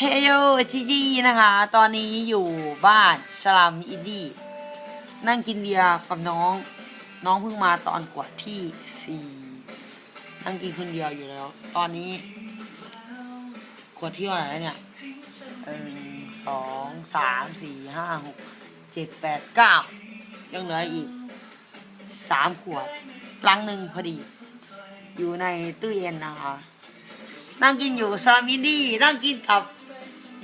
เฮโยจีจีนะคะ ตอนนี้อยู่บ้านสลัมอินดี้นั่งกินเบียร์กับน้อง น้องเพิ่งมาตอนกว่าที่สี่นั่งกินคนเดียวอยู่แล้ว ตอนนี้ขวดที่เท่าไหร่แล้วเนี่ยหนึ่งสองสามสี่ห้าหกเจ็ดแปดเก้ายังเหลืออีกสามขวดลังหนึ่งพอดี อยู่ในตู้เย็นนะคะนั่งกินอยู่ซาลามินดี้นั่งกินกับ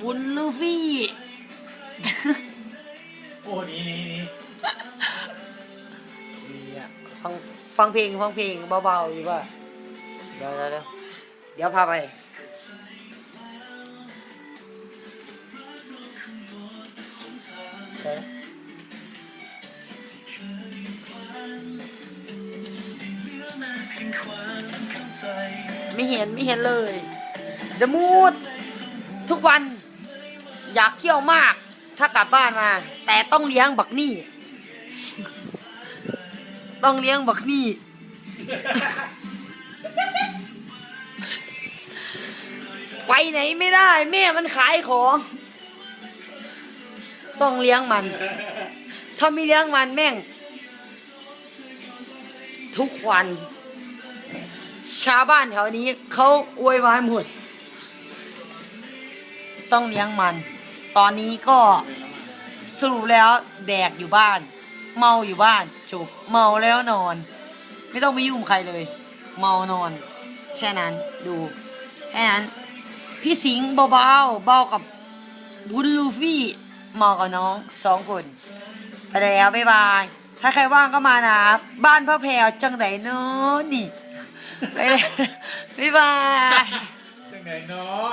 บุญลูฟี่ โอ้นี่นี่นี่ฟังฟังเพลงฟังเพลงเบาๆอยู่ป่ะเดี๋ยวเดี๋ยวเดี๋ยวเดี๋ยวพาไปเดี๋ยวนะไม่เห็นไม่เห็นเลยจะมูด ทุกวัน อยากเที่ยวมาก ถ้ากลับบ้านมา แต่ต้องเลี้ยงบักนี่ ต้องเลี้ยงบักนี่ ไปไหนไม่ได้ แม่มันขายของ ต้องเลี้ยงมัน ถ้าไม่เลี้ยงมันแม่ง ทุกวัน ชาวบ้านแถวนี้เขาอวยวายหมดต้องเลี้ยงมัน ตอนนี้ก็สรุปแล้วแดกอยู่บ้าน เมาอยู่บ้านจบเมาแล้วนอน ไม่ต้องไปยุ่งใครเลย เมานอน แค่นั้นดูแค่นั้นพี่สิงห์เบาๆเบากับวุ้นลูฟี่เมากับน้องสองคนไปแล้วบ๊ายบาย ถ้าใครว่างก็มานะบ้านพ่อแพรวจังไหนเนาะนี่ไปเลยบ๊ายบาย จังไหนเนาะ